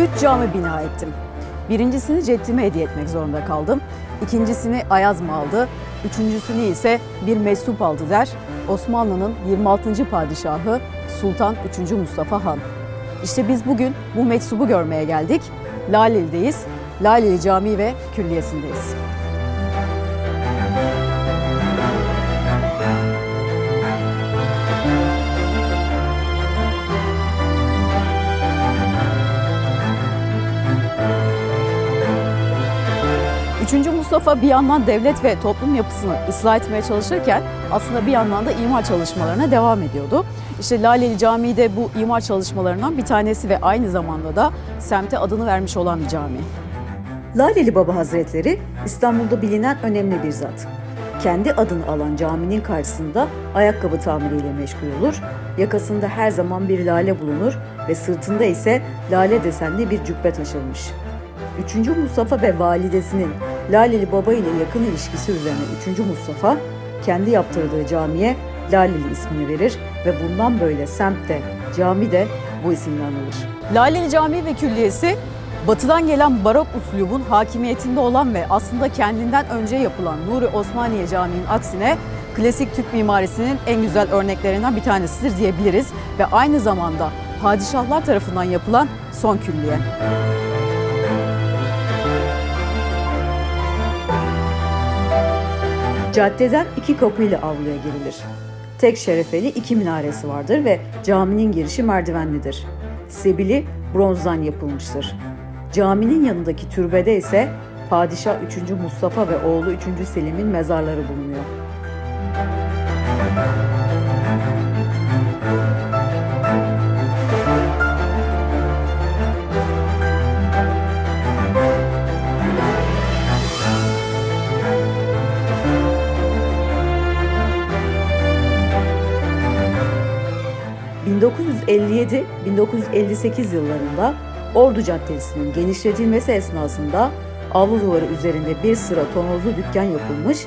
Üç cami bina ettim. Birincisini ceddime hediye etmek zorunda kaldım. İkincisini Ayaz mı aldı? Üçüncüsünü ise bir mesup aldı der. Osmanlı'nın 26. padişahı Sultan 3. Mustafa Han. İşte biz bugün bu meczubu görmeye geldik. Laleli'deyiz. Laleli Camii ve Külliyesi'ndeyiz. Mustafa bir yandan devlet ve toplum yapısını ıslah etmeye çalışırken aslında bir yandan da imar çalışmalarına devam ediyordu. İşte Laleli Camii de bu imar çalışmalarından bir tanesi ve aynı zamanda da semte adını vermiş olan bir cami. Laleli Baba Hazretleri İstanbul'da bilinen önemli bir zat. Kendi adını alan caminin karşısında ayakkabı tamiriyle meşgul olur, yakasında her zaman bir lale bulunur ve sırtında ise lale desenli bir cübbe taşırmış. 3. Mustafa ve validesinin Laleli Baba ile yakın ilişkisi üzerine 3. Mustafa kendi yaptırdığı camiye Laleli ismini verir ve bundan böyle semtte cami de bu isimle anılır. Laleli Camii ve Külliyesi Batıdan gelen barok uslubun hakimiyetinde olan ve aslında kendinden önce yapılan Nuri Osmaniye Camii'nin aksine klasik Türk mimarisinin en güzel örneklerinden bir tanesidir diyebiliriz ve aynı zamanda padişahlar tarafından yapılan son külliye. Caddeden iki kapıyla avluya girilir. Tek şerefeli iki minaresi vardır ve caminin girişi merdivenlidir. Sebili bronzdan yapılmıştır. Caminin yanındaki türbede ise Padişah 3. Mustafa ve oğlu 3. Selim'in mezarları bulunuyor. ...1957-1958 yıllarında Ordu Caddesi'nin genişletilmesi esnasında avlu duvarı üzerinde bir sıra tonozlu dükkan yapılmış,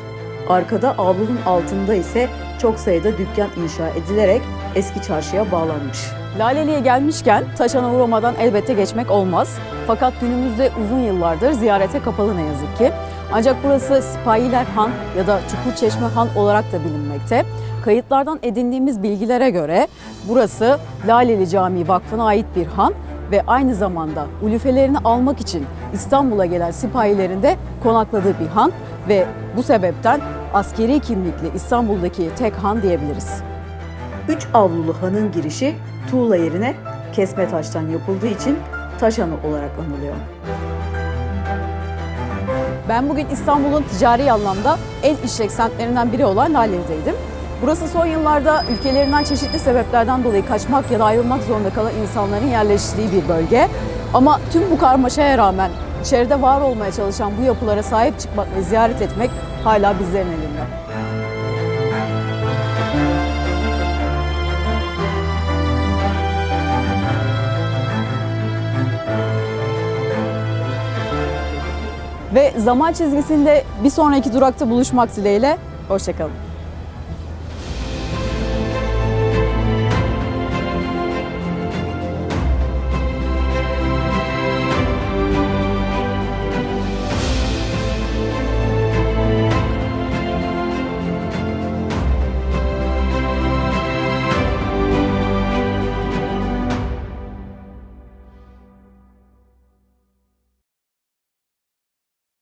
arkada avlunun altında ise çok sayıda dükkan inşa edilerek eski çarşıya bağlanmış. Laleli'ye gelmişken Taşan'a uğramadan elbette geçmek olmaz. Fakat günümüzde uzun yıllardır ziyarete kapalı ne yazık ki. Ancak burası Sipahiler Han ya da Çukurçeşme Han olarak da bilinmekte. Kayıtlardan edindiğimiz bilgilere göre burası Laleli Camii Vakfı'na ait bir han ve aynı zamanda ulufelerini almak için İstanbul'a gelen sipahilerin de konakladığı bir han ve bu sebepten askeri kimlikli İstanbul'daki tek han diyebiliriz. Üç avlulu hanın girişi tuğla yerine kesme taştan yapıldığı için taşanı olarak anılıyor. Ben bugün İstanbul'un ticari anlamda en işlek semtlerinden biri olan Laleli'deydim. Burası son yıllarda ülkelerinden çeşitli sebeplerden dolayı kaçmak ya da ayrılmak zorunda kalan insanların yerleştiği bir bölge. Ama tüm bu karmaşaya rağmen içeride var olmaya çalışan bu yapılara sahip çıkmak ve ziyaret etmek hala bizlerin elinde. Ve zaman çizgisinde bir sonraki durakta buluşmak dileğiyle. Hoşçakalın.